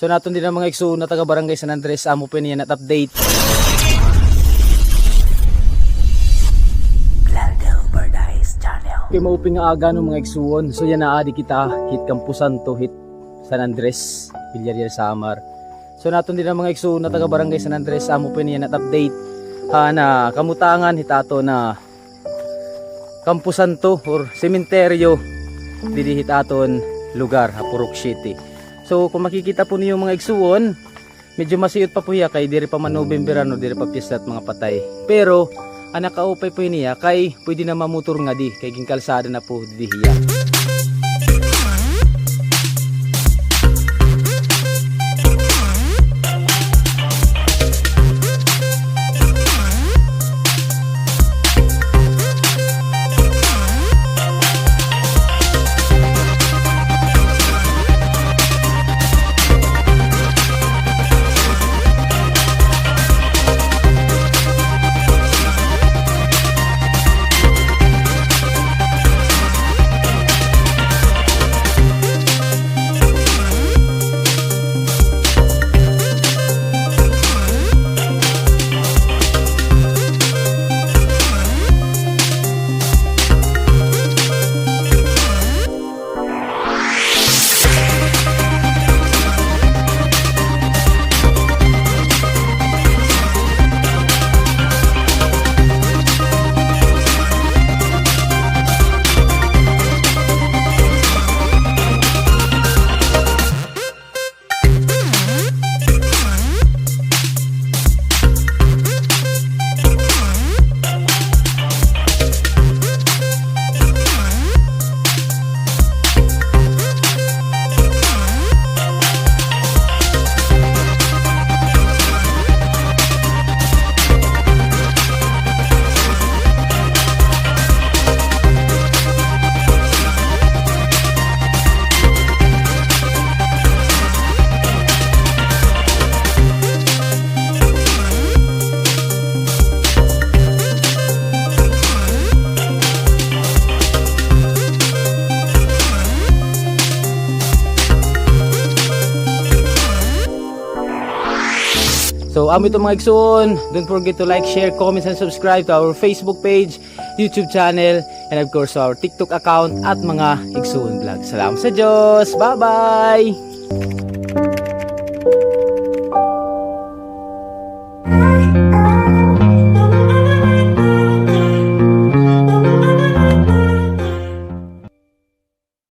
So naton din ang mga igsoon na taga Barangay San Andres amo pa niya nat update. Kay mauping nga aga ng mga igsuon. So yan naadi kita hit Kampusan to hit San Andres, Villarreal Samar. So naton din ang mga igsuon na taga Barangay San Andres amo pa niya nat update ha, na kamutangan hitato na Kampusan to or sementeryo dili hitaton lugar ha Purok City. So kung makikita po niyo mga igsuon, medyo masiyot pa po hiya kay diri pa man November diri pa piyesta at mga patay. Pero ang nakaupay po niya kay pwede na mamotor nga di kay ging kalsada na po di So amo ito mga igsoon, don't forget to like, share, comment, and subscribe to our Facebook page, YouTube channel, and of course our TikTok account at mga igsoon vlog. Salamat sa Diyos! Bye-bye!